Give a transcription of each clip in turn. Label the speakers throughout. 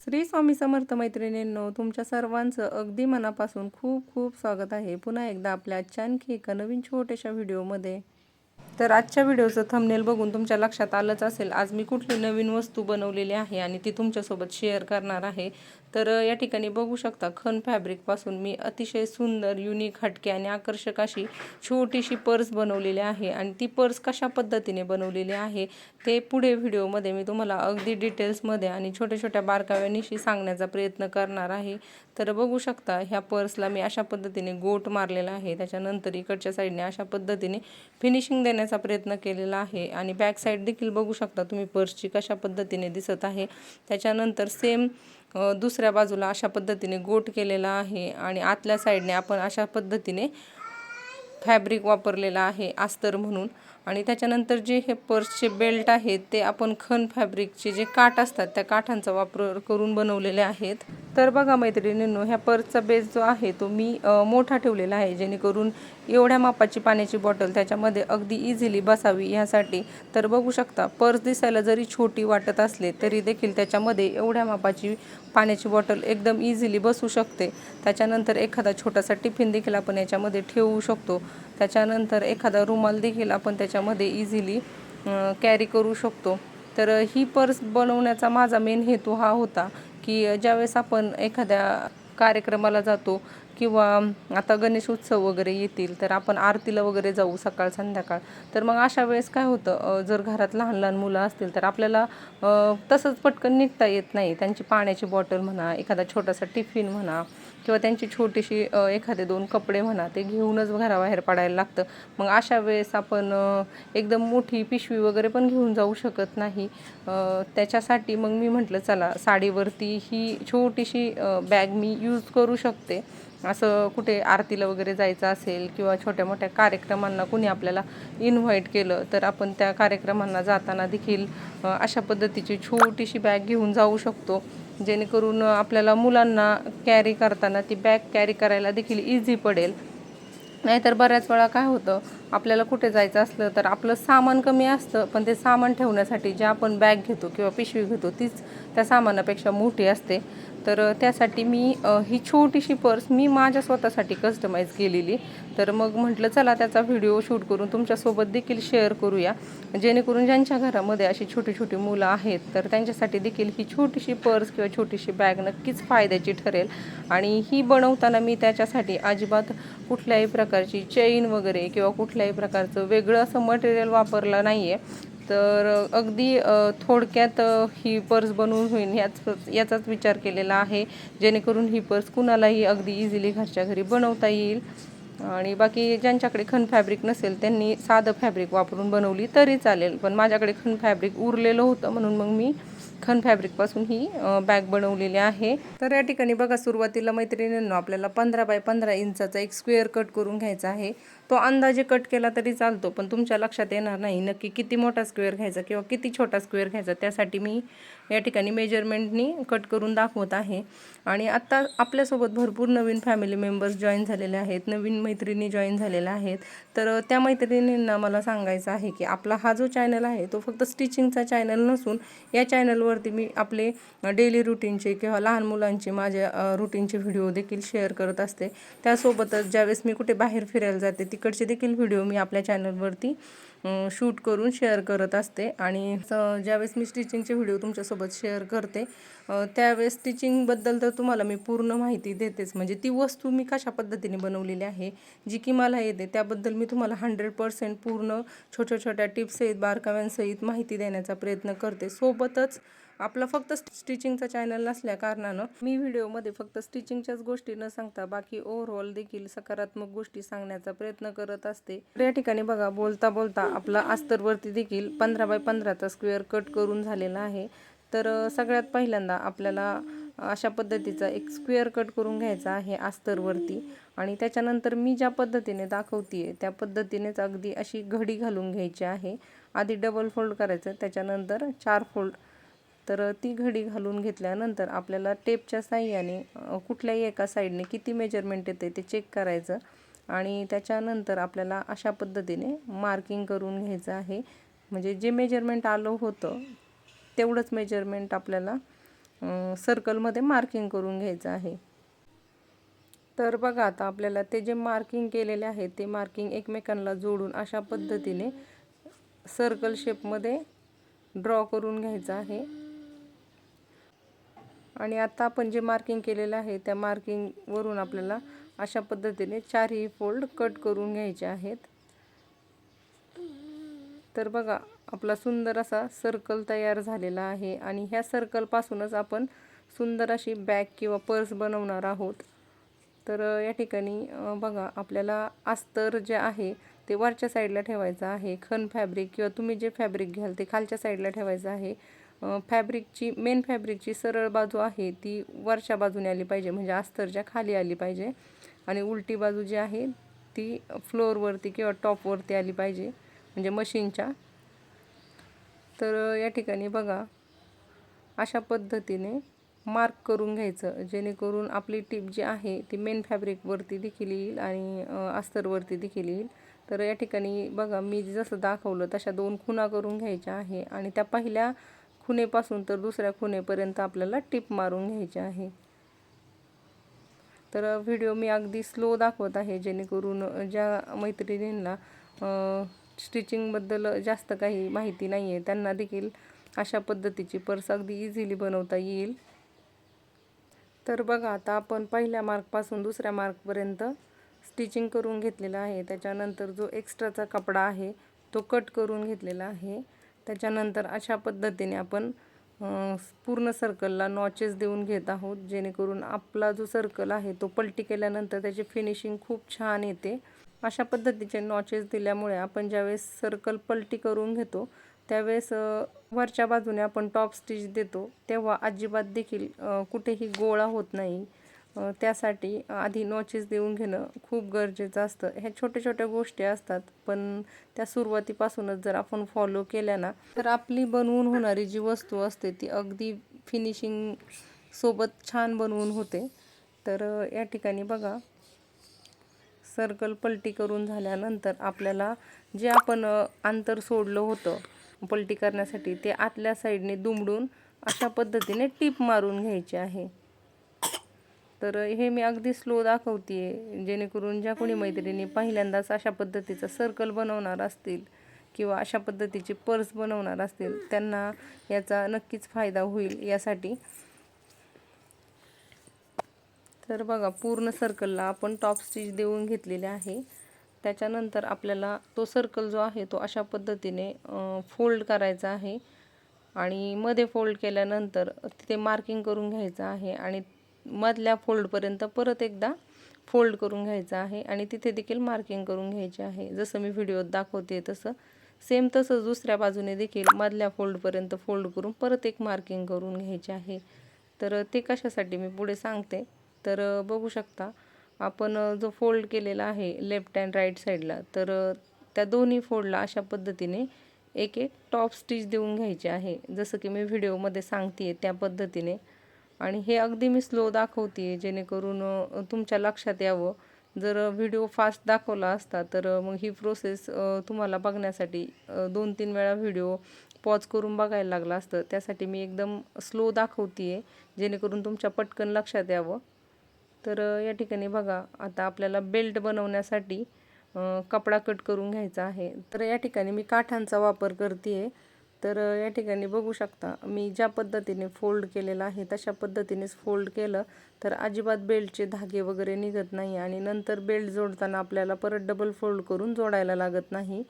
Speaker 1: श्री स्वामी समर्थ मैत्रिणींनो तुमच्या सर्वांचं अगदी मनापासून खूप खूप स्वागत आहे. पुन्हा एकदा आपल्या आजच्या आणखी एका नवीन छोट्याशा व्हिडिओमध्ये. तर आजच्या व्हिडिओचं थंबनेल बघून तुमच्या लक्षात आलंच असेल आज मी कुठली नवीन वस्तू बनवलेली आहे आणि ती तुमच्यासोबत शेअर करणार आहे. तर या ठिकाणी बघू शकता खन फॅब्रिकपासून मी अतिशय सुंदर युनिक हटके आणि आकर्षक अशी छोटीशी पर्स बनवलेली आहे आणि ती पर्स कशा पद्धतीने बनवलेली आहे ते पुढे व्हिडिओमध्ये मी तुम्हाला अगदी डिटेल्समध्ये आणि छोट्या छोट्या बारकाव्यानिशी सांगण्याचा प्रयत्न करणार आहे. तर बघू शकता ह्या पर्सला मी अशा पद्धतीने गोट मारलेला आहे. त्याच्यानंतर इकडच्या साईडने अशा पद्धतीने फिनिशिंग देण्याचा प्रयत्न केलेला आहे आणि बॅक साईड देखील बघू शकता तुम्ही पर्सची कशा पद्धतीने दिसत आहे. त्याच्यानंतर सेम दुसऱ्या बाजूला अशा पद्धतीने गोट केलेला आहे आणि आतल्या साईडने आपण अशा पद्धतीने फॅब्रिक वापरलेला आहे अस्तर म्हणून. आणि त्याच्यानंतर जे हे पर्सचे बेल्ट आहेत ते आपण खन फॅब्रिकचे जे काठ असतात त्या काठांचा वापर करून बनवलेले आहेत. तर बघा मैत्रिणींनो ह्या पर्सचा बेस जो आहे तो मी मोठा ठेवलेला आहे. जेणेकरून एवढ्या मापाची पाण्याची बॉटल त्याच्यामध्ये अगदी इझिली बसावी ह्यासाठी. तर बघू शकता पर्स दिसायला जरी छोटी वाटत असले तरी देखील त्याच्यामध्ये एवढ्या मापाची पाण्याची बॉटल एकदम इझिली बसू शकते. त्याच्यानंतर एखादा छोटासा टिफिन देखील आपण याच्यामध्ये ठेवू शकतो. त्याच्यानंतर एखादा रुमाल देखील आपण त्याच्यामध्ये इझिली कॅरी करू शकतो. तर ही पर्स बनवण्याचा माझा मेन हेतू हा होता. की ज्यावेळेस आपण एखाद्या कार्यक्रमाला जातो किंवा आता गणेश उत्सव वगैरे येतील तर आपण आरतीला वगैरे जाऊ सकाळ संध्याकाळ. तर मग अशा वेळेस काय होतं जर घरात लहान लहान मुलं असतील तर आपल्याला तसंच पटकन निघता येत नाही. त्यांची पाण्याची बॉटल म्हणा एखादा छोटासा टिफिन म्हणा किंवा त्यांची छोटीशी एखादे दोन कपडे म्हणा ते घेऊनच घराबाहेर पडायला लागतं. मग अशा वेळेस आपण एकदम मोठी पिशवी वगैरे पण घेऊन जाऊ शकत नाही. त्याच्यासाठी मग मी म्हटलं चला साडीवरती ही छोटीशी बॅग मी यूज करू शकते. असं कुठे आरतीला वगैरे जायचं असेल किंवा छोट्या मोठ्या कार्यक्रमांना कुणी आपल्याला इन्व्हाइट केलं तर आपण त्या कार्यक्रमांना जाताना देखील अशा पद्धतीची छोटीशी बॅग घेऊन जाऊ शकतो. जेणेकरून आपल्याला मुलांना कॅरी करताना ती बॅग कॅरी करायला देखील इझी पडेल. नाहीतर बऱ्याच वेळा काय होतं आपल्याला कुठे जायचं असलं तर आपलं सामान कमी असतं पण ते सामान ठेवण्यासाठी जे आपण बॅग घेतो किंवा पिशवी घेतो तीच त्या सामानापेक्षा मोठी असते. तर त्यासाठी मी ही छोटीशी पर्स मी माझ्या स्वतःसाठी कस्टमाइज केलेली. तर मग म्हटलं चला त्याचा व्हिडिओ शूट करून तुमच्यासोबत देखील शेअर करूया. जेणेकरून ज्यांच्या घरामध्ये अशी छोटी छोटी मुलं आहेत तर त्यांच्यासाठी देखील ही छोटीशी पर्स किंवा छोटीशी बॅग नक्कीच फायद्याची ठरेल. आणि ही बनवताना मी त्याच्यासाठी अजिबात कुठल्याही प्रकारची चेन वगैरे किंवा कुठल्याही प्रकारचं वेगळं असं मटेरियल वापरलं नाही आहे तर अगदी थोडक्यात ही पर्स बनवून होईल याच याचाच विचार केलेला आहे. जेणेकरून ही पर्स कुणालाही अगदी इझिली घरच्या घरी बनवता येईल. आणि बाकी ज्यांच्याकडे खन फॅब्रिक नसेल त्यांनी साधं फॅब्रिक वापरून बनवली तरी चालेल. पण माझ्याकडे खन फॅब्रिक उरलेलं होतं म्हणून मग मी खन फॅब्रिकपासून ही बॅग बनवलेली आहे. तर या ठिकाणी बघा सुरुवातीला मैत्रिणींनो आपल्याला पंधरा बाय पंधरा इंचाचा एक स्क्वेअर कट करून घ्यायचा आहे. तो अंदाजे कट केला तरी चालतो पण तुमच्या लक्षात येणार नाही नक्की किती मोठा स्क्वेअर घ्यायचा किंवा किती छोटा स्क्वेअर घ्यायचा. त्यासाठी मी या ठिकाणी मेजरमेंटनी कट करून दाखवत आहे. आणि आत्ता आपल्यासोबत भरपूर नवीन फॅमिली मेंबर्स जॉईन झालेले आहेत नवीन मैत्रिणी जॉईन झालेल्या आहेत. तर त्या मैत्रिणींना मला सांगायचं आहे की आपला हा जो चॅनल आहे तो फक्त स्टिचिंगचा चॅनल नसून या चॅनलवरती मी आपले डेली रुटीनचे किंवा लहान मुलांचे माझ्या रुटीनचे व्हिडिओ देखील शेअर करत असते. त्यासोबतच ज्यावेळेस मी कुठे बाहेर फिरायला जाते तिकडचे देखील व्हिडिओ मी आपल्या चॅनलवरती शूट करून शेअर करत असते. आणि स- ज्यावेळेस मी स्टिचिंगचे व्हिडिओ तुमच्यासोबत शेअर करते त्यावेळेस स्टिचिंगबद्दल तर तुम्हाला मी पूर्ण माहिती देतेच. म्हणजे ती वस्तू मी कशा पद्धतीने बनवलेली आहे जी की मला येते त्याबद्दल मी तुम्हाला हंड्रेड पर्सेंट पूर्ण छोट्या छोट्या टिप्ससहित बारकाव्यांसहित माहिती देण्याचा प्रयत्न करते. सोबतच आपला फक्त स्टिचिंगचा चॅनल नसल्या कारणानं मी व्हिडिओमध्ये फक्त स्टिचिंगच्याच गोष्टी न सांगता बाकी ओव्हरऑल देखील सकारात्मक गोष्टी सांगण्याचा प्रयत्न करत असते. तर या ठिकाणी बघा बोलता बोलता आपला अस्तरवरती देखील पंधरा बाय पंधराचा स्क्वेअर कट करून झालेला आहे. तर सगळ्यात पहिल्यांदा आपल्याला अशा पद्धतीचा एक स्क्वेअर कट करून घ्यायचा आहे आस्तरवरती आणि त्याच्यानंतर मी ज्या पद्धतीने दाखवते त्या पद्धतीनेच अगदी अशी घडी घालून घ्यायची आहे. आधी डबल फोल्ड करायचं त्याच्यानंतर चार फोल्ड तर ती घडी घालून घेतल्यानंतर आपल्याला टेपच्या साह्याने कुठल्याही एका साईडने किती मेजरमेंट येते ते चेक करायचं आणि त्याच्यानंतर आपल्याला अशा पद्धतीने मार्किंग करून घ्यायचं आहे. म्हणजे जे मेजरमेंट आलं होतं तेवढंच मेजरमेंट आपल्याला सर्कलमध्ये मार्किंग करून घ्यायचं आहे. तर बघा आता आपल्याला ते जे मार्किंग केलेले आहे ते मार्किंग एकमेकांना जोडून अशा पद्धतीने सर्कल शेपमध्ये ड्रॉ करून घ्यायचं आहे. आणि आता आपण जे मार्किंग केलेलं आहे त्या मार्किंगवरून आपल्याला अशा पद्धतीने चारही फोल्ड कट करून घ्यायचे आहेत. तर बघा आपला सुंदर असा सर्कल तयार झालेला आहे आणि ह्या सर्कलपासूनच आपण सुंदर अशी बॅग किंवा पर्स बनवणार आहोत. तर या ठिकाणी बघा आपल्याला अस्तर जे आहे ते वरच्या साईडला ठेवायचं आहे. खन फॅब्रिक किंवा तुम्ही जे फॅब्रिक घ्याल ते खालच्या साईडला ठेवायचं आहे. फॅब्रिकची मेन फॅब्रिकची सरळ बाजू आहे ती वरच्या बाजूने आली पाहिजे म्हणजे अस्तरच्या खाली आली पाहिजे. आणि उलटी बाजू जी आहे ती फ्लोअरवरती किंवा टॉपवरती आली पाहिजे म्हणजे मशीनच्या. तर या ठिकाणी बघा अशा पद्धतीने मार्क करून घ्यायचं जेणेकरून आपली टीप जी आहे ती मेन फॅब्रिकवरती देखील येईल आणि अस्तरवरती देखील येईल. तर या ठिकाणी बघा मी जसं दाखवलं तशा दोन खुणा करून घ्यायच्या आहे. आणि त्या पहिल्या खुणेपासून तर दुसऱ्या खुणेपर्यंत आपल्याला टिप मारून घ्यायची आहे. तर व्हिडिओ मी अगदी स्लो दाखवत आहे जेणेकरून ज्या मैत्रिणींना स्टिचिंगबद्दल जास्त काही माहिती नाही आहे त्यांना देखील अशा पद्धतीची पर्स अगदी इझिली बनवता येईल. तर बघा आता आपण पहिल्या मार्कपासून दुसऱ्या मार्कपर्यंत स्टिचिंग करून घेतलेला आहे. त्याच्यानंतर जो एक्स्ट्राचा कपडा आहे तो कट करून घेतलेला आहे. त्याच्यानंतर अशा पद्धतीने आपण पूर्ण सर्कलला नॉचेस देऊन घेत आहोत जेणेकरून आपला जो सर्कल आहे तो पलटी केल्यानंतर त्याची फिनिशिंग खूप छान येते. अशा पद्धतीचे नॉचेस दिल्यामुळे आपण ज्यावेळेस सर्कल पलटी करून घेतो त्यावेळेस वरच्या बाजूने आपण टॉप स्टिच देतो तेव्हा अजिबात देखील कुठेही गोळा होत नाही. त्यासाठी आधी नॉचेस देऊन घेणं खूप गरजेचं असतं. ह्या छोट्या छोट्या गोष्टी असतात पण त्या सुरुवातीपासूनच जर आपण फॉलो केल्या ना तर आपली बनवून होणारी जी वस्तू असते ती अगदी फिनिशिंग सोबत छान बनवून होते. तर या ठिकाणी बघा सर्कल पलटी करून झाल्यानंतर आपल्याला जे आपण अंतर सोडलं होतं पलटी करण्यासाठी ते आतल्या साईडने दुमडून अशा पद्धतीने टीप मारून घ्यायची आहे. तर हे मी अगदी स्लो दाखवते आहे जेणेकरून ज्या कोणी मैत्रिणी पहिल्यांदाच अशा पद्धतीचं सर्कल बनवणार असतील किंवा अशा पद्धतीची पर्स बनवणार असतील त्यांना याचा नक्कीच फायदा होईल यासाठी. तर बघा पूर्ण सर्कलला आपण टॉप स्टिच देऊन घेतलेले आहे. त्याच्यानंतर आपल्याला तो सर्कल जो आहे तो अशा पद्धतीने फोल्ड करायचा आहे. आणि मध्ये फोल्ड केल्यानंतर तिथे मार्किंग करून घ्यायचं आहे आणि मधल्या फोल्डपर्यंत परत एकदा फोल्ड करून घ्यायचं आहे आणि तिथे देखील मार्किंग करून घ्यायचे आहे. जसं मी व्हिडिओत दाखवते तसं. सेम तसंच दुसऱ्या बाजूने देखील मधल्या फोल्डपर्यंत फोल्ड करून परत एक मार्किंग करून घ्यायचे आहे. तर ते कशासाठी मी पुढे सांगते. तर बघू शकता आपण जो फोल्ड केलेला आहे लेफ्ट अँड राईट साईडला तर त्या दोन्ही फोल्डला अशा पद्धतीने एक एक टॉप स्टिच देऊन घ्यायची आहे. जसं की मी व्हिडिओमध्ये सांगते त्या पद्धतीने. आणि हे अगदी मी स्लो दाखवते जेणेकरून तुमच्या लक्षात यावं. जर व्हिडिओ फास्ट दाखवला असता तर मग ही प्रोसेस तुम्हाला बघण्यासाठी दोन तीन वेळा व्हिडिओ पॉज करून बघायला लागला असतं. त्यासाठी मी एकदम स्लो दाखवते आहे जेणेकरून तुमच्या पटकन लक्षात यावं. तर या ठिकाणी बघा आता आपल्याला बेल्ट बनवण्यासाठी कपडा कट करून घ्यायचा आहे. तर या ठिकाणी मी काठांचा वापर करते आहे तर या ठिकाणी बघू शकता मी ज्या पद्धतीने फोल्ड केलेला आहे तशा पद्धतीनेच फोल्ड केलं तर अजिबात बेल्टचे धागे वगैरे निघत नाही आणि नंतर बेल्ट जोडताना आपल्याला परत डबल फोल्ड करून जोडायला लागत नाही.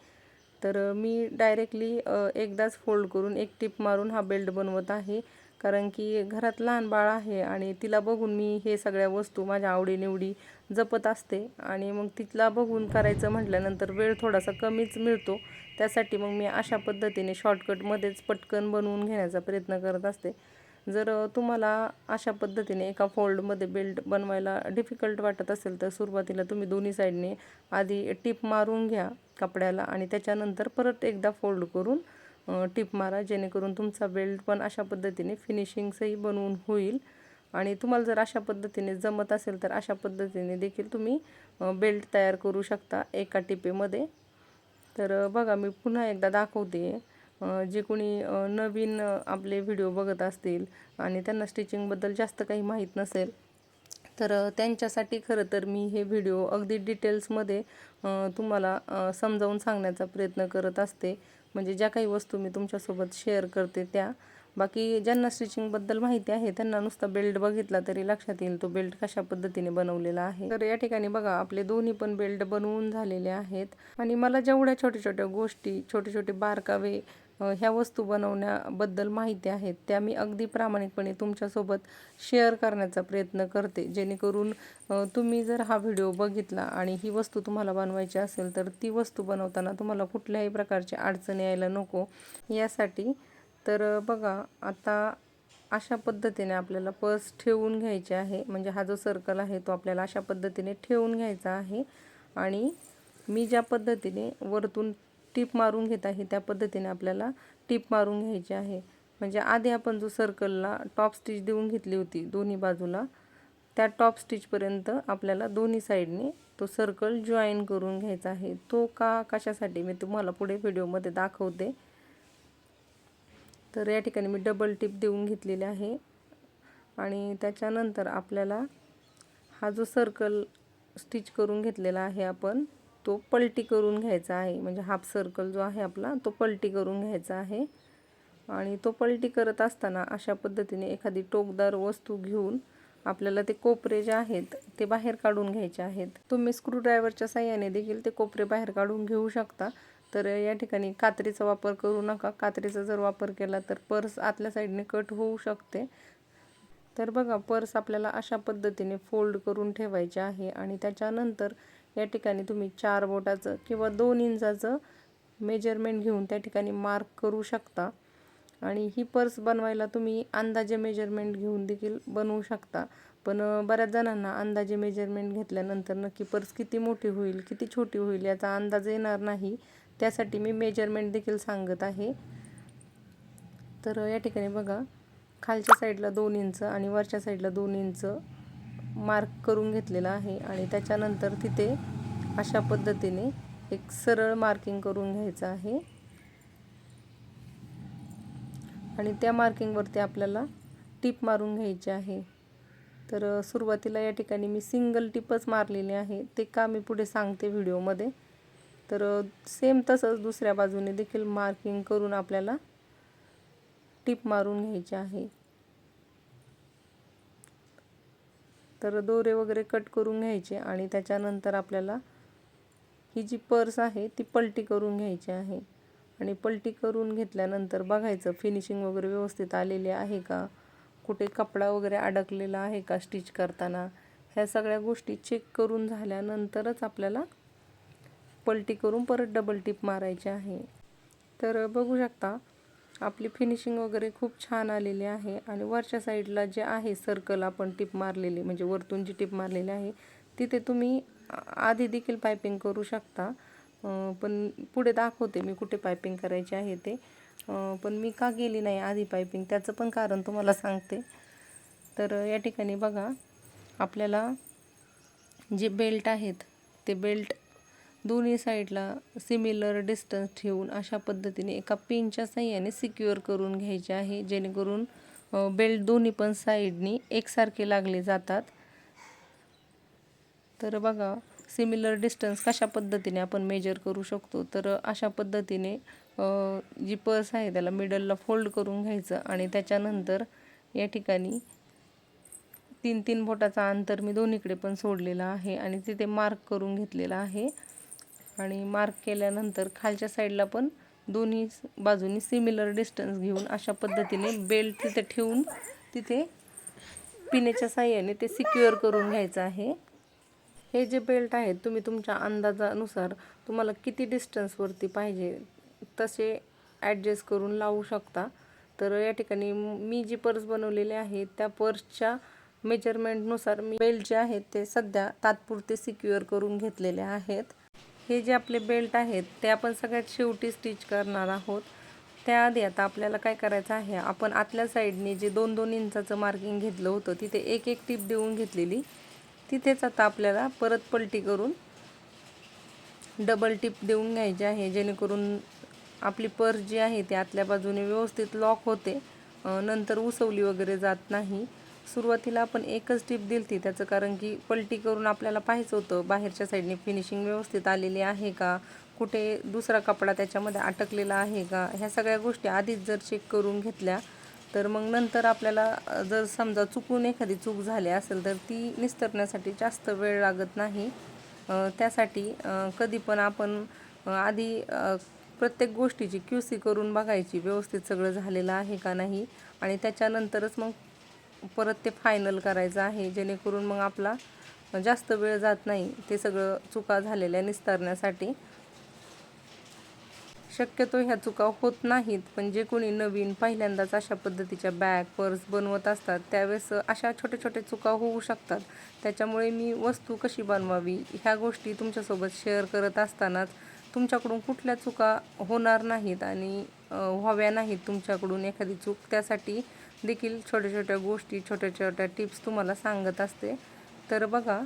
Speaker 1: तर मी डायरेक्टली एकदाच फोल्ड करून एक टिप मारून हा बेल्ट बनवत आहे. कारण की घरात लहान बाळ आहे आणि तिला बघून मी हे सगळ्या वस्तू माझ्या आवडीनिवडी जपत असते. आणि मग तिथला बघून करायचं म्हटल्यानंतर वेळ थोडासा कमीच मिळतो. त्यासाठी मग मी अशा पद्धतीने शॉर्टकटमध्येच पटकन बनवून घेण्याचा प्रयत्न करत असते. जर तुम्हाला अशा पद्धतीने एका फोल्डमध्ये बेल्ट बनवायला डिफिकल्ट वाटत असेल तर सुरुवातीला तुम्ही दोन्ही साईडने आधी टिप मारून घ्या कपड्याला आणि त्याच्यानंतर परत एकदा फोल्ड करून टिप मारा जेणेकरून तुमचा बेल्ट पण अशा पद्धतीने फिनिशिंगसही बनवून होईल. आणि तुम्हाला जर अशा पद्धतीने जमत असेल तर अशा पद्धतीने देखील तुम्ही बेल्ट तयार करू शकता एका टिपेमध्ये. तर बघा मी पुन्हा एकदा दाखवते. जे कोणी नवीन आपले व्हिडिओ बघत असतील आणि त्यांना स्टिचिंगबद्दल जास्त काही माहीत नसेल तर त्यांच्यासाठी खरं तर मी हे व्हिडिओ अगदी डिटेल्समध्ये तुम्हाला समजावून सांगण्याचा प्रयत्न करत असते. म्हणजे ज्या काही वस्तू मी तुमच्यासोबत शेअर करते त्या. बाकी ज्यांना स्टिचिंगबद्दल माहिती आहे त्यांना नुसता बेल्ट बघितला तरी लक्षात येईल तो बेल्ट कशा पद्धतीने बनवलेला आहे. तर या ठिकाणी बघा आपले दोन्ही पण बेल्ट बनवून झालेले आहेत. आणि मला जेवढ्या छोट्या छोट्या गोष्टी छोटे छोटे बारकावे ह्या वस्तू बनवण्याबद्दल माहिती आहेत त्या मी अगदी प्रामाणिकपणे तुमच्यासोबत शेअर करण्याचा प्रयत्न करते. जेणेकरून तुम्ही जर हा व्हिडिओ बघितला आणि ही वस्तू तुम्हाला बनवायची असेल तर ती वस्तू बनवताना तुम्हाला कुठल्याही प्रकारची अडचण यायला नको. यासाठी तर बघा आता अशा पद्धतीने आपल्याला पर्स ठेवून घ्यायची आहे. म्हणजे हा जो सर्कल आहे तो आपल्याला अशा पद्धतीने ठेवून घ्यायचा आहे. आणि मी ज्या पद्धतीने वरतून टीप मारून घेत आहे त्या पद्धतीने आपल्याला टीप मारून घ्यायची आहे. म्हणजे आधी आपण जो सर्कलला टॉप स्टिच देऊन घेतली होती दोन्ही बाजूला त्या टॉप स्टिचपर्यंत आपल्याला दोन्ही साईडने तो सर्कल जॉईन करून घ्यायचा आहे. तो का कशासाठी मी तुम्हाला पुढे व्हिडिओमध्ये दाखवते. तर या ठिकाणी मी डबल टिप देऊन घेतलेली आहे. आणि त्याच्यानंतर आपल्याला हा जो सर्कल स्टिच करून घेतलेला आहे आपण तो पलटी करून घ्यायचा आहे. म्हणजे हाफ सर्कल जो आहे आपला तो पलटी करून घ्यायचा आहे. आणि तो पलटी करत असताना अशा पद्धतीने एखादी टोकदार वस्तू घेऊन आपल्याला ते कोपरे जे आहेत ते बाहेर काढून घ्यायचे आहेत. तुम्ही स्क्रूड्रायव्हरच्या साह्याने देखील ते कोपरे बाहेर काढून घेऊ शकता. तर या ठिकाणी कात्रीचा वापर करू नका. कात्रीचा जर वापर केला तर पर्स आतल्या साईडने कट होऊ शकते. तर बघा पर्स आपल्याला अशा पद्धतीने फोल्ड करून ठेवायचे आहे. आणि त्याच्यानंतर या ठिकाणी तुम्ही चार बोटाचं किंवा दोन इंचाचं मेजरमेंट घेऊन त्या ठिकाणी मार्क करू शकता. आणि ही पर्स बनवायला तुम्ही अंदाजे मेजरमेंट घेऊन देखील बनवू शकता. पण बऱ्याच जणांना अंदाजे मेजरमेंट घेतल्यानंतर नक्की पर्स किती मोठी होईल किती छोटी होईल याचा अंदाज येणार नाही. त्यासाठी मी मेजरमेंट देखील सांगत आहे. तर या ठिकाणी बघा खालच्या साईडला दोन इंच आणि वरच्या साईडला दोन इंच. मार्क करून घेतलेला आहे आणि त्याच्यानंतर तिथे अशा पद्धतीने एक सरळ मार्किंग करून घ्यायचं आहे. आणि त्या मार्किंगवरती आपल्याला टिप मारून घ्यायची आहे. तर सुरुवातीला या ठिकाणी मी सिंगल टिपच मारलेली आहे. ते का मी पुढे सांगते व्हिडिओमध्ये. तर सेम तसंच दुसऱ्या बाजूने देखील मार्किंग करून आपल्याला टिप मारून घ्यायची आहे. तर दोरे वगैरे कट करून घ्यायचे आणि त्याच्यानंतर आपल्याला ही जी पर्स आहे ती पलटी करून घ्यायची आहे. आणि पलटी करून घेतल्यानंतर बघायचं फिनिशिंग वगैरे व्यवस्थित आलेली आहे का? कुठे कपडा वगैरे अडकलेला आहे का स्टिच करताना? ह्या सगळ्या गोष्टी चेक करून झाल्यानंतरच आपल्याला पलटी करून परत डबल टिप मारायची आहे. तर बघू शकता आपली फिनिशिंग वगैरे खूप छान आलेली आहे. आणि वरच्या साईडला जे आहे सर्कल आपण टिप मारलेली म्हणजे वरतून जी टिप मारलेली आहे तिथे तुम्ही आधी देखील पायपिंग करू शकता. पण पुढे दाखवते मी कुठे पायपिंग करायची आहे ते. पण मी का गेली नाही आधी पायपिंग त्याचं पण कारण तुम्हाला सांगते. तर या ठिकाणी बघा आपल्याला जे बेल्ट आहेत ते बेल्ट दोन्ही साईडला सिमिलर डिस्टन्स ठेवून अशा पद्धतीने एका पिनच्या साह्याने सिक्युअर करून घ्यायचे आहे. जेणेकरून बेल्ट दोन्ही पण साईडनी एकसारखे लागले जातात. तर बघा सिमिलर डिस्टन्स कशा पद्धतीने आपण मेजर करू शकतो? तर अशा पद्धतीने जी पर्स आहे त्याला मिडलला फोल्ड करून घ्यायचं आणि त्याच्यानंतर या ठिकाणी तीन तीन बोटाचा अंतर मी दोन्हीकडे पण सोडलेला आहे आणि तिथे मार्क करून घेतलेला आहे. आणि मार्क केल्यानंतर खालच्या साईडला पण दोन्ही बाजूनी सिमिलर डिस्टन्स घेऊन अशा पद्धतीने बेल्ट तिथे ठेवून तिथे पिनेच्या साह्याने ते सिक्युअर करून घ्यायचं आहे. हे जे बेल्ट आहेत तुम्ही तुमच्या अंदाजानुसार तुम्हाला किती डिस्टन्सवरती पाहिजे तसे ॲडजस्ट करून लावू शकता. तर या ठिकाणी मी जी पर्स बनवलेली आहे त्या पर्सच्या मेजरमेंटनुसार मी बेल्ट जे आहेत ते सध्या तात्पुरते सिक्युअर करून घेतलेले आहेत. हे जे आपले बेल्ट आहेत ते आपण सगळ्यात शेवटी स्टिच करणार आहोत. त्याआधी आता आपल्याला काय करायचं आहे आपण आतल्या साईडने जे दोन दोन इंचाचं मार्किंग घेतलं होतं तिथे एक एक टीप देऊन घेतलेली. तिथेच आता आपल्याला परत पलटी करून डबल टीप देऊन घ्यायची आहे जेणेकरून आपली पर्स जी आहे ती आतल्या बाजूने व्यवस्थित लॉक होते. नंतर उसवली वगैरे जात नाही. सुरुवातीला आपण एकच टिप दिलती त्याचं कारण की पलटी करून आपल्याला पाहायचं होतं बाहेरच्या साईडने फिनिशिंग व्यवस्थित आलेली आहे का कुठे दुसरा कपडा त्याच्यामध्ये अटकलेला आहे का ह्या सगळ्या गोष्टी आधीच जर चेक करून घेतल्या तर मग नंतर आपल्याला जर समजा चुकून एखादी चूक झाली असेल तर ती निस्तरण्यासाठी जास्त वेळ लागत नाही. त्यासाठी कधी पण आपण आधी प्रत्येक गोष्टीची क्यू सी करून बघायची व्यवस्थित सगळं झालेलं आहे का नाही आणि त्याच्यानंतरच मग परत ते फायनल करायचं आहे. जेणेकरून मग आपला जास्त वेळ जात नाही. ते सगळं चुका झालेल्या निस्तारण्यासाठी. शक्यतो ह्या चुका होत नाहीत. पण जे कोणी नवीन पहिल्यांदाच अशा पद्धतीच्या बॅग पर्स बनवत असतात त्यावेळेस अशा छोट्या छोट्या चुका होऊ शकतात. त्याच्यामुळे मी वस्तू कशी बनवावी ह्या गोष्टी तुमच्यासोबत शेअर करत असतानाच तुमच्याकडून कुठल्या चुका होणार नाहीत आणि व्हाव्या नाहीत तुमच्याकडून एखादी चूक त्यासाठी देखील छोट्या छोट्या गोष्टी छोट्या छोट्या टिप्स तुम्हाला सांगत असते. तर बघा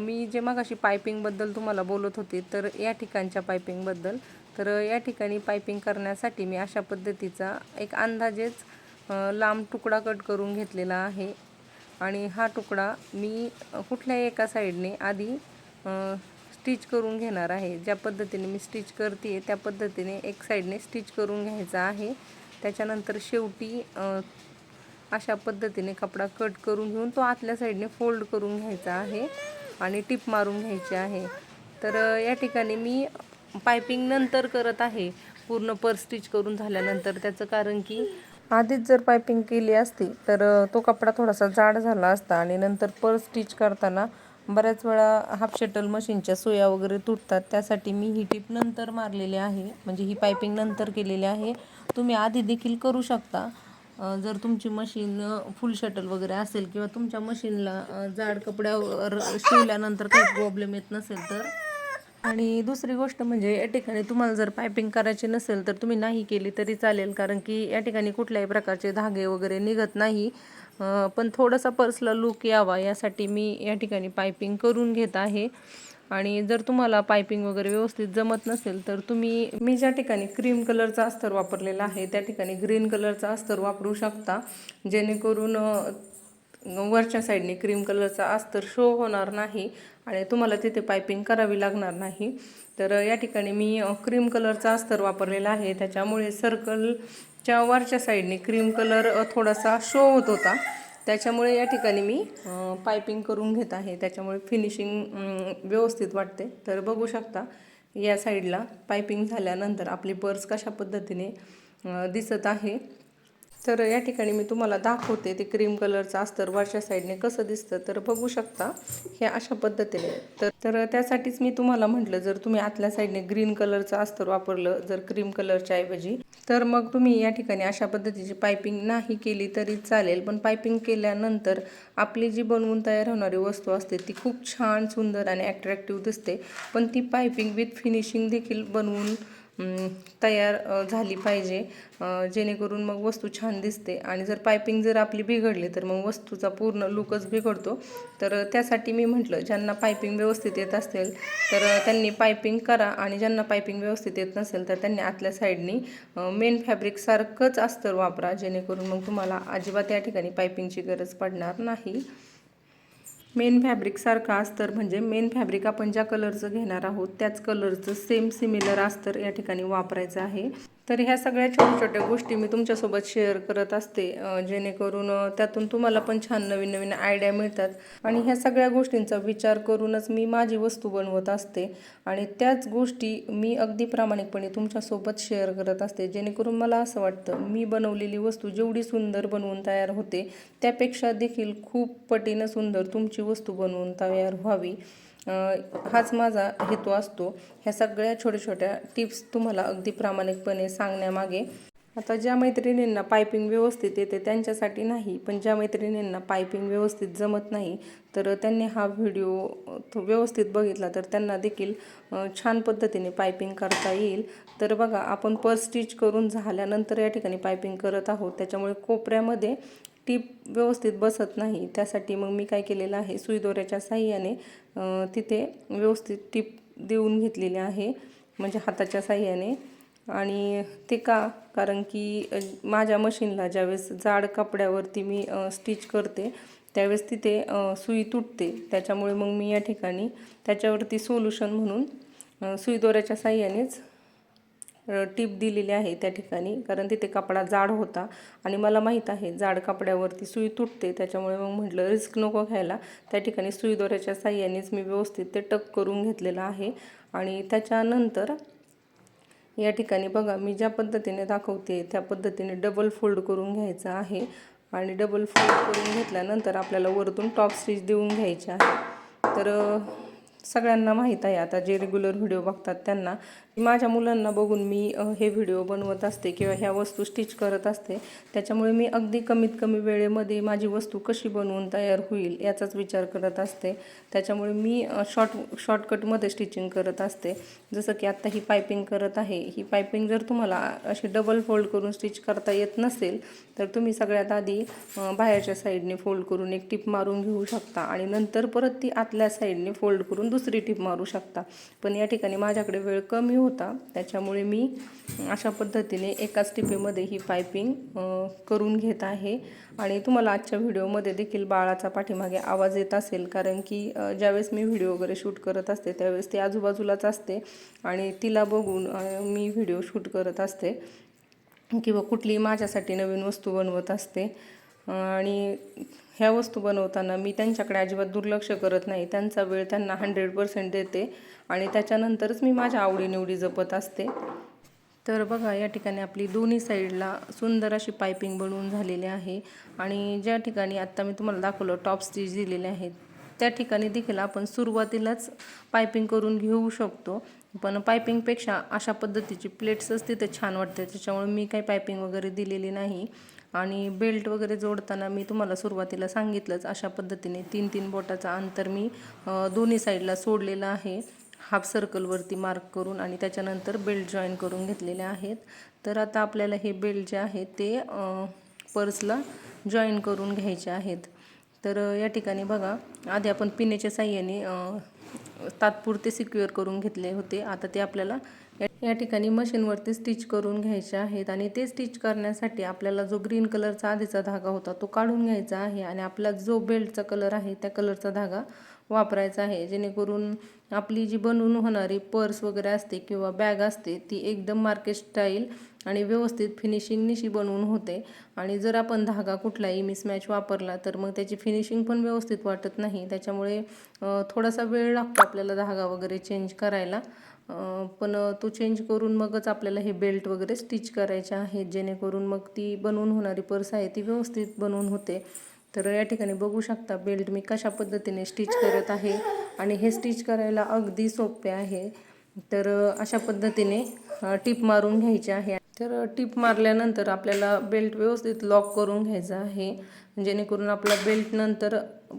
Speaker 1: मी जे मगाशी पायपिंगबद्दल तुम्हाला बोलत होते तर या ठिकाणच्या पायपिंगबद्दल तर या ठिकाणी पायपिंग करण्यासाठी मी अशा पद्धतीचा एक अंदाजेच लांब तुकडा कट करून घेतलेला आहे. आणि हा तुकडा मी कुठल्याही एका साईडने आधी स्टिच करून घेणार आहे. ज्या पद्धतीने मी स्टिच करते त्या पद्धतीने एक साईडने स्टिच करून घ्यायचा आहे. त्याच्यानंतर शेवटी अशा पद्धतीने कपडा कट करून घेऊन तो आतल्या साईडने फोल्ड करून घ्यायचा आहे आणि टिप मारून घ्यायची आहे. तर या ठिकाणी मी पायपिंग नंतर करत आहे. पूर्ण पर स्टिच करून झाल्यानंतर त्याचं कारण की आधीच जर पायपिंग केली असती तर तो कपडा थोडासा जाड झाला असता आणि नंतर पर स्टिच करताना बऱ्याच वेळा हाफ शटल मशीनच्या सोया वगैरे तुटतात. त्यासाठी मी ही टिप नंतर मारलेली आहे. म्हणजे ही पायपिंग नंतर केलेली आहे. तुम्ही आधी देखील करू शकता. जर तुमची मशीन फुल शटल वगैरे असेल किंवा तुमच्या मशीनला जाड कपड्यावर शिवल्यानंतर काही प्रॉब्लेम येत नसेल तर. आणि दुसरी गोष्ट म्हणजे या ठिकाणी तुम्हाला जर पायपिंग करायची नसेल तर तुम्ही नाही केली तरी चालेल. कारण की या ठिकाणी कुठल्याही प्रकारचे धागे वगैरे निघत नाही. पण थोडासा पर्सला लुक यावा यासाठी मी या ठिकाणी पायपिंग करून घेत आहे. आणि जर तुम्हाला पायपिंग वगैरे व्यवस्थित जमत नसेल तर तुम्ही मी ज्या ठिकाणी क्रीम कलरचा अस्तर वापरलेला आहे त्या ठिकाणी ग्रीन कलरचा अस्तर वापरू शकता. जेणेकरून वरच्या साईडने क्रीम कलरचा अस्तर शो होणार नाही आणि तुम्हाला तिथे पायपिंग करावी लागणार नाही. तर या ठिकाणी मी क्रीम कलरचा अस्तर वापरलेला आहे. त्याच्यामुळे सर्कलच्या वरच्या साईडने क्रीम कलर थोडासा शो होत होता. त्याच्यामुळे या ठिकाणी मी पायपिंग करून घेत आहे. त्याच्यामुळे फिनिशिंग व्यवस्थित वाटते. तर बघू शकता या साईडला पायपिंग झाल्यानंतर आपली पर्स कशा पद्धतीने दिसत आहे. तर या ठिकाणी मी तुम्हाला दाखवते ते क्रीम कलरचं अस्तर वरच्या साईडने कसं दिसतं. तर बघू शकता हे अशा पद्धतीने तर तर त्यासाठीच मी तुम्हाला म्हटलं जर तुम्ही आतल्या साईडने ग्रीन कलरचं अस्तर वापरलं जर क्रीम कलरच्या ऐवजी तर मग तुम्ही या ठिकाणी अशा पद्धतीची पायपिंग नाही केली तरी चालेल. पण पायपिंग केल्यानंतर आपली जी बनवून तयार होणारी वस्तू असते ती खूप छान सुंदर आणि ॲट्रॅक्टिव्ह दिसते. पण ती पायपिंग विथ फिनिशिंग देखील बनवून तयार झाली पाहिजे. जेणेकरून मग वस्तू छान दिसते. आणि जर पायपिंग जर आपली बिघडली तर मग वस्तूचा पूर्ण लुकच बिघडतो. तर त्यासाठी मी म्हटलं ज्यांना पायपिंग व्यवस्थित येत असेल तर त्यांनी पायपिंग करा. आणि ज्यांना पायपिंग व्यवस्थित येत नसेल तर त्यांनी आतल्या साईडनी मेन फॅब्रिकसारखंच अस्तर वापरा. जेणेकरून मग तुम्हाला अजिबात या ठिकाणी पायपिंगची गरज पडणार नाही. मेन फॅब्रिकसारखं अस्तर म्हणजे मेन फॅब्रिक आपण ज्या कलरचं घेणार आहोत त्याच कलरचं सेम सिमिलर अस्तर या ठिकाणी वापरायचं आहे. तर ह्या सगळ्या छोट्या छोट्या गोष्टी मी तुमच्यासोबत शेअर करत असते जेणेकरून त्यातून तुम्हाला पण छान नवीन नवीन आयडिया मिळतात. आणि ह्या सगळ्या गोष्टींचा विचार करूनच मी माझी वस्तू बनवत असते. आणि त्याच गोष्टी मी अगदी प्रामाणिकपणे तुमच्यासोबत शेअर करत असते जेणेकरून मला असं वाटतं मी बनवलेली वस्तू जेवढी सुंदर बनवून तयार होते त्यापेक्षा देखील खूप पटीनं सुंदर तुमची वस्तू बनवून तयार व्हावी. हाच माझा हेतू असतो. ह्या सगळ्या छोट्या छोट्या टिप्स तुम्हाला अगदी प्रामाणिकपणे सांगण्यामागे. आता ज्या मैत्रिणींना पायपिंग व्यवस्थित येते त्यांच्यासाठी नाही. पण ज्या मैत्रिणींना पायपिंग व्यवस्थित जमत नाही तर त्यांनी हा व्हिडिओ तो व्यवस्थित बघितला तर त्यांना देखील छान पद्धतीने पायपिंग करता येईल. तर बघा आपण पर स्टिच करून झाल्यानंतर या ठिकाणी पायपिंग करत आहोत. त्याच्यामुळे कोपऱ्यामध्ये टीप व्यवस्थित बसत नाही. त्यासाठी मग मी काय केलेलं आहे सुईदोऱ्याच्या साह्याने तिथे व्यवस्थित टीप देऊन घेतलेली आहे म्हणजे हाताच्या साह्याने. आणि ते का? कारण की माझ्या मशीनला ज्यावेळेस जाड कपड्यावरती मी स्टिच करते त्यावेळेस तिथे सुई तुटते. त्याच्यामुळे मग मी या ठिकाणी त्याच्यावरती सोल्युशन म्हणून सुईदोऱ्याच्या साह्यानेच टीप दिलेली आहे त्या ठिकाणी. कारण तिथे कपडा जाड होता आणि मला माहीत आहे जाड कपड्यावरती सुई तुटते त्याच्यामुळे मग म्हटलं रिस्क नको घ्यायला. त्या ठिकाणी सुई दोऱ्याच्या साह्यानेच मी व्यवस्थित ते टक करून घेतलेलं आहे. आणि त्याच्यानंतर या ठिकाणी बघा मी ज्या पद्धतीने दाखवते त्या पद्धतीने डबल फोल्ड करून घ्यायचं आहे. आणि डबल फोल्ड करून घेतल्यानंतर आपल्याला वरतून टॉप स्टिच देऊन घ्यायची आहे. तर सगळ्यांना माहीत आहे आता जे रेग्युलर व्हिडिओ बघतात त्यांना माझ्या मुलांना बघून मी हे व्हिडिओ बनवत असते किंवा ह्या वस्तू स्टिच करत असते. त्याच्यामुळे मी अगदी कमीत कमी वेळेमध्ये माझी वस्तू कशी बनवून तयार होईल याचाच विचार करत असते. त्याच्यामुळे मी शॉर्ट शॉर्टकटमध्ये स्टिचिंग करत असते. जसं की आत्ता ही पायपिंग करत आहे. ही पायपिंग जर तुम्हाला अशी डबल फोल्ड करून स्टिच करता येत नसेल तर तुम्ही सगळ्यात आधी बाहेरच्या साईडने फोल्ड करून एक टिप मारून घेऊ शकता आणि नंतर परत ती आतल्या साईडने फोल्ड करून दुसरी टिप मारू शकता. पण या ठिकाणी माझ्याकडे वेळ कमी होता. त्याच्यामुळे मी अशा पद्धतीने एकाच टिपेमध्ये ही पायपिंग करून घेत आहे. आणि तुम्हाला आजच्या व्हिडिओमध्ये देखील बाळाचा पाठीमागे आवाज येत असेल कारण की ज्यावेळेस मी व्हिडिओ वगैरे शूट करत असते त्यावेळेस ती आजूबाजूलाच असते. आणि तिला बघून मी व्हिडिओ शूट करत असते. किंवा कुठली माझ्यासाठी नवीन वस्तू बनवत असते. आणि ह्या वस्तू बनवताना मी त्यांच्याकडे अजिबात दुर्लक्ष करत नाही. त्यांचा वेळ त्यांना हंड्रेड पर्सेंट देते आणि त्याच्यानंतरच मी माझ्या आवडीनिवडी जपत असते. तर बघा या ठिकाणी आपली दोन्ही साईडला सुंदर अशी पायपिंग बनवून झालेली आहे आणि ज्या ठिकाणी आत्ता मी तुम्हाला दाखवलं टॉप स्टिच दिलेले आहेत त्या ठिकाणी देखील आपण सुरुवातीलाच पायपिंग करून घेऊ शकतो. पण पायपिंगपेक्षा अशा पद्धतीची प्लेट्सच तिथे छान वाटते त्याच्यामुळे मी काही पायपिंग वगैरे दिलेली नाही. आणि बेल्ट वगैरे जोडताना मी तुम्हाला सुरुवातीला सांगितलंच अशा पद्धतीने तीन तीन बोटाचं अंतर मी दोन्ही साईडला सोडलेलं आहे. हाफ सर्कलवरती मार्क करून आणि त्याच्यानंतर बेल्ट जॉईन करून घेतलेले आहेत. तर आता आपल्याला हे बेल्ट जे आहे ते पर्सला जॉईन करून घ्यायचे आहेत. तर या ठिकाणी बघा आधी आपण पिण्याच्या साह्याने तात्पुरते सिक्युअर करून घेतले होते. आता ते आपल्याला या- ठिकाणी मशीनवरती स्टिच करून घ्यायचे आहेत आणि ते स्टिच करण्यासाठी आपल्याला जो ग्रीन कलरचा आधीचा धागा होता तो काढून घ्यायचा आहे आणि आपला जो बेल्टचा कलर आहे त्या कलरचा धागा वापरायचा आहे. जेणेकरून आपली जी बनवून होणारी पर्स वगैरे असते किंवा बॅग असते ती एकदम मार्केट स्टाईल आणि व्यवस्थित फिनिशिंगनिशी बनवून होते. आणि जर आपण धागा कुठलाही मिसमॅच वापरला तर मग त्याची फिनिशिंग पण व्यवस्थित वाटत नाही. त्याच्यामुळे थोडासा वेळ लागतो आपल्याला धागा वगैरे चेंज करायला. पण तो चेंज करून मगच आपल्याला हे बेल्ट वगैरे स्टिच करायचे आहेत. जेणेकरून मग ती बनवून होणारी पर्स आहे ती व्यवस्थित बनवून होते. तर या ठिकाणी बघू शकता बेल्ट मी कशा पद्धतीने स्टिच करत आहे. आणि हे स्टिच करायला अगदी सोपे आहे. तर अशा पद्धतीने टिप मारून घ्यायची आहे. तर टिप मारल्यानंतर आपल्याला बेल्ट व्यवस्थित लॉक करून घ्यायचा आहे. जेणेकरून आपला बेल्ट नंतर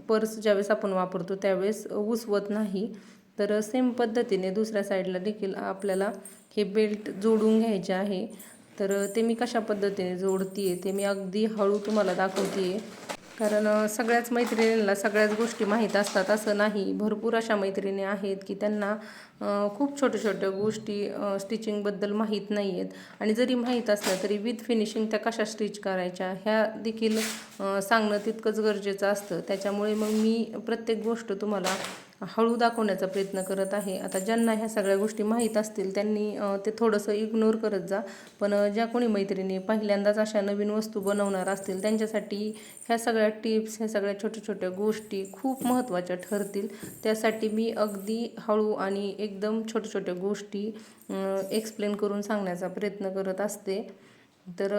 Speaker 1: पर्स ज्यावेळेस आपण वापरतो त्यावेळेस उसवत नाही. तर सेम पद्धतीने दुसऱ्या साईडला देखील आपल्याला हे बेल्ट जोडून घ्यायचे आहे. तर ते मी कशा पद्धतीने जोडतीये ते मी अगदी हळू तुम्हाला दाखवते कारण सगळ्याच मैत्रिणींना सगळ्याच गोष्टी माहीत असतात. असं नाही भरपूर अशा मैत्रिणी आहेत की त्यांना खूप छोट्या छोट्या गोष्टी स्टिचिंगबद्दल माहीत नाही आहेत आणि जरी माहीत असल्या तरी विथ फिनिशिंग त्या कशा स्टिच करायच्या ह्या देखील सांगणं तितकंच गरजेचं असतं. त्याच्यामुळे मग मी प्रत्येक गोष्ट तुम्हाला हळू दाखवण्याचा प्रयत्न करत आहे. आता ज्यांना ह्या सगळ्या गोष्टी माहीत असतील त्यांनी ते थोडंसं इग्नोर करत जा. पण ज्या कोणी मैत्रिणी पहिल्यांदाच अशा नवीन वस्तू बनवणार असतील त्यांच्यासाठी ह्या सगळ्या टिप्स ह्या सगळ्या छोट्या छोट्या गोष्टी खूप महत्त्वाच्या ठरतील. त्यासाठी मी अगदी हळू आणि एकदम छोट्या छोट्या गोष्टी एक्सप्लेन करून सांगण्याचा प्रयत्न करत असते. तर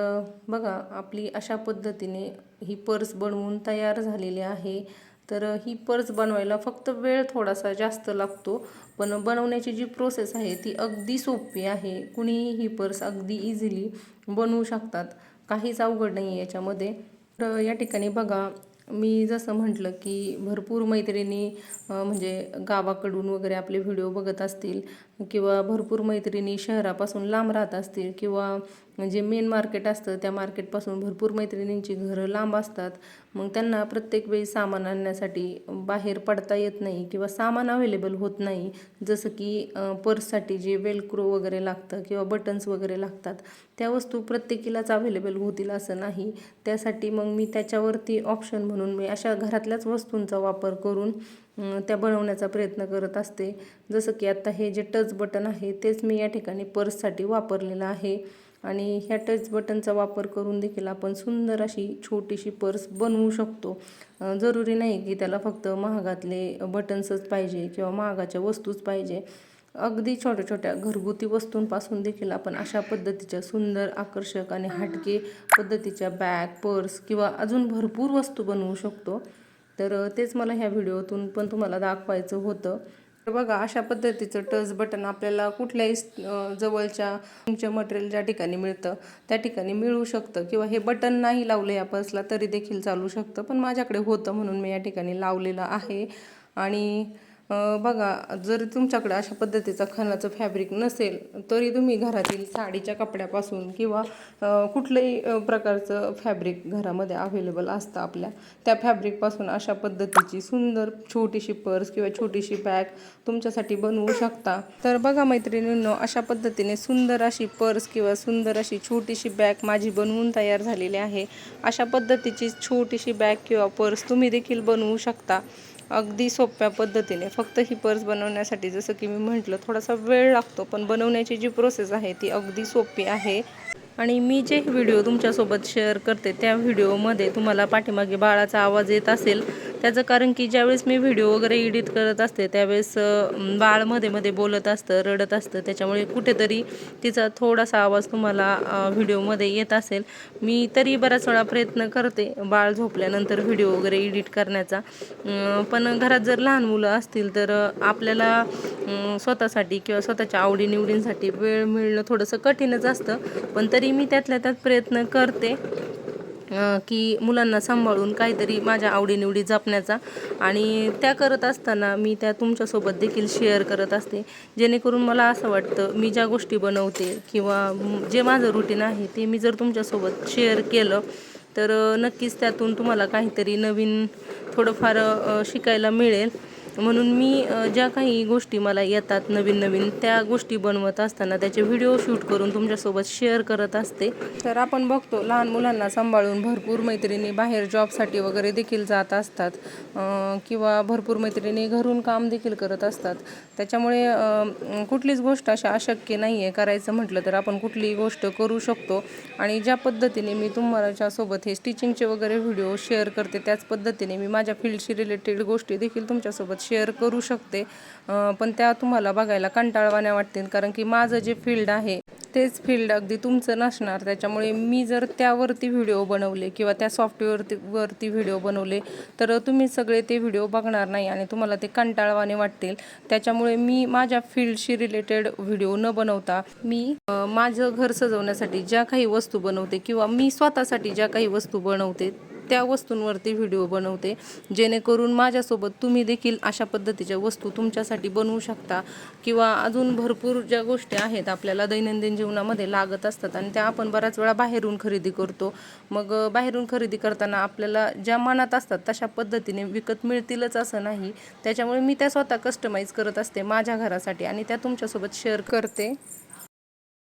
Speaker 1: बघा आपली अशा पद्धतीने ही पर्स बनवून तयार झालेली आहे. तर ही पर्स बनवायला फक्त वेळ थोडासा जास्त लागतो. पण बनवण्याची जी प्रोसेस आहे ती अगदी सोपी आहे. कुणीही ही पर्स अगदी इझिली बनवू शकतात. काहीच अवघड नाही आहे याच्यामध्ये. तर या ठिकाणी बघा मी जसं म्हटलं की भरपूर मैत्रिणी म्हणजे गावाकडून वगैरे आपले व्हिडिओ बघत असतील किंवा भरपूर मैत्रिणी शहरापासून लांब राहत असतील किंवा जे मेन मार्केट असतं त्या मार्केटपासून भरपूर मैत्रिणींची घरं लांब असतात. मग त्यांना प्रत्येक वेळी सामान आणण्यासाठी बाहेर पडता येत नाही किंवा सामान अवेलेबल होत नाही. जसं की पर्ससाठी जे वेलक्रो वगैरे लागतं किंवा बटन्स वगैरे लागतात त्या वस्तू प्रत्येकीलाच अवेलेबल होतील असं नाही. त्यासाठी मग मी त्याच्यावरती ऑप्शन म्हणून मी अशा घरातल्याच वस्तूंचा वापर करून त्या बनवण्याचा प्रयत्न करत असते. जसं की आत्ता हे जे टच बटन आहे तेच मी या ठिकाणी पर्ससाठी वापरलेलं आहे. आणि ह्या टच बटनचा वापर करून देखील आपण सुंदर अशी छोटीशी पर्स बनवू शकतो. जरुरी नाही की त्याला फक्त महागातले बटन्सच पाहिजे किंवा महागाच्या वस्तूच पाहिजे. अगदी छोट्या छोट्या घरगुती वस्तूंपासून देखील आपण अशा पद्धतीच्या सुंदर आकर्षक आणि हटके पद्धतीच्या बॅग पर्स किंवा अजून भरपूर वस्तू बनवू शकतो. तर तेच मला ह्या व्हिडिओतून पण तुम्हाला दाखवायचं होतं. तर बघा अशा पद्धतीचं टच बटन आपल्याला कुठल्याही जवळच्या तुमच्या मटेरियल ज्या ठिकाणी मिळतं त्या ठिकाणी मिळू शकतं. किंवा हे बटन नाही लावलं या पर्सला तरी देखील चालू शकतं. पण माझ्याकडे होतं म्हणून मी या ठिकाणी लावलेलं आहे. आणि बघा जर तुमच्याकडे अशा पद्धतीचा खणाचं फॅब्रिक नसेल तरी तुम्ही घरातील साडीच्या कपड्यापासून किंवा कुठलंही प्रकारचं फॅब्रिक घरामध्ये अवेलेबल असतं आपल्या त्या फॅब्रिकपासून अशा पद्धतीची सुंदर छोटीशी पर्स किंवा छोटीशी बॅग तुमच्यासाठी बनवू शकता. तर बघा मैत्रिणींनो अशा पद्धतीने सुंदर अशी पर्स किंवा सुंदर अशी छोटीशी बॅग माझी बनवून तयार झालेली आहे. अशा पद्धतीची छोटीशी बॅग किंवा पर्स तुम्ही देखील बनवू शकता. अगदी सोप्या पद्धतीने. फक्त ही पर्स बनवण्यासाठी जसं की मी म्हटलं थोडासा वेळ लागतो पण बनवण्याची जी प्रोसेस आहे ती अगदी सोपी आहे. आणि मी जे व्हिडिओ तुमच्यासोबत शेअर करते त्या व्हिडिओमध्ये तुम्हाला पाठीमागे बाळाचा आवाज येत असेल. त्याचं कारण की ज्यावेळेस मी व्हिडिओ वगैरे एडिट करत असते त्यावेळेस बाळमध्ये मध्ये बोलत असतं रडत असतं. त्याच्यामुळे कुठेतरी तिचा थोडासा आवाज तुम्हाला व्हिडिओमध्ये येत असेल. मी तरी बराच वेळा प्रयत्न करते बाळ झोपल्यानंतर व्हिडिओ वगैरे एडिट करण्याचा. पण घरात जर लहान मुलं असतील तर आपल्याला स्वतःसाठी किंवा स्वतःच्या आवडीनिवडींसाठी वेळ मिळणं थोडंसं कठीणच असतं. पण तरी मी त्यातल्या त्यात प्रयत्न करते की मुलांना सांभाळून काहीतरी माझ्या आवडीनिवडी जपण्याचा. आणि त्या करत असताना मी त्या तुमच्यासोबत देखील शेअर करत असते. जेणेकरून मला असं वाटतं मी ज्या गोष्टी बनवते किंवा जे माझं रुटीन आहे ते मी जर तुमच्यासोबत शेअर केलं तर नक्कीच त्यातून तुम्हाला काहीतरी नवीन थोडंफार शिकायला मिळेल. म्हणून मी ज्या काही गोष्टी मला येतात नवीन नवीन त्या गोष्टी बनवत असताना त्याचे व्हिडिओ शूट करून तुमच्यासोबत शेअर करत असते. तर आपण बघतो लहान मुलांना सांभाळून भरपूर मैत्रिणी बाहेर जॉबसाठी वगैरे देखील जात असतात किंवा भरपूर मैत्रिणी घरून काम देखील करत असतात. त्याच्यामुळे कुठलीच गोष्ट अशा अशक्य नाही आहे करायचं म्हटलं तर आपण कुठलीही गोष्ट करू शकतो. आणि ज्या पद्धतीने मी तुमच्यासोबत हे स्टिचिंगचे वगैरे व्हिडिओ शेअर करते त्याच पद्धतीने मी माझ्या फील्डशी रिलेटेड गोष्टी देखील तुमच्यासोबत शेअर करू शकते. पण त्या तुम्हाला बघायला कंटाळवाण्या वाटतील. कारण की माझं जे फील्ड आहे तेच फील्ड अगदी तुमचं नसणार. त्याच्यामुळे मी जर त्यावरती व्हिडिओ बनवले किंवा त्या सॉफ्टवेअरती वरती व्हिडिओ बनवले तर तुम्ही सगळे ते व्हिडिओ बघणार नाही आणि तुम्हाला ते कंटाळवाणे वाटतील. त्याच्यामुळे मी माझ्या फील्डशी रिलेटेड व्हिडिओ न बनवता मी माझं घर सजवण्यासाठी ज्या काही वस्तू बनवते किंवा मी स्वतःसाठी ज्या काही वस्तू बनवते त्या वस्तूंवरती व्हिडिओ बनवते. जेणेकरून माझ्यासोबत तुम्ही देखील अशा पद्धतीच्या वस्तू तुमच्यासाठी बनवू शकता किंवा अजून भरपूर ज्या गोष्टी आहेत आपल्याला दैनंदिन जीवनामध्ये लागत असतात आणि त्या आपण बऱ्याच वेळा बाहेरून खरेदी करतो. मग बाहेरून खरेदी करताना आपल्याला ज्या मनात असतात तशा पद्धतीने विकत मिळतीलच असं नाही. त्याच्यामुळे मी त्या स्वतः कस्टमाइज करत असते माझ्या घरासाठी आणि त्या तुमच्यासोबत शेअर करते.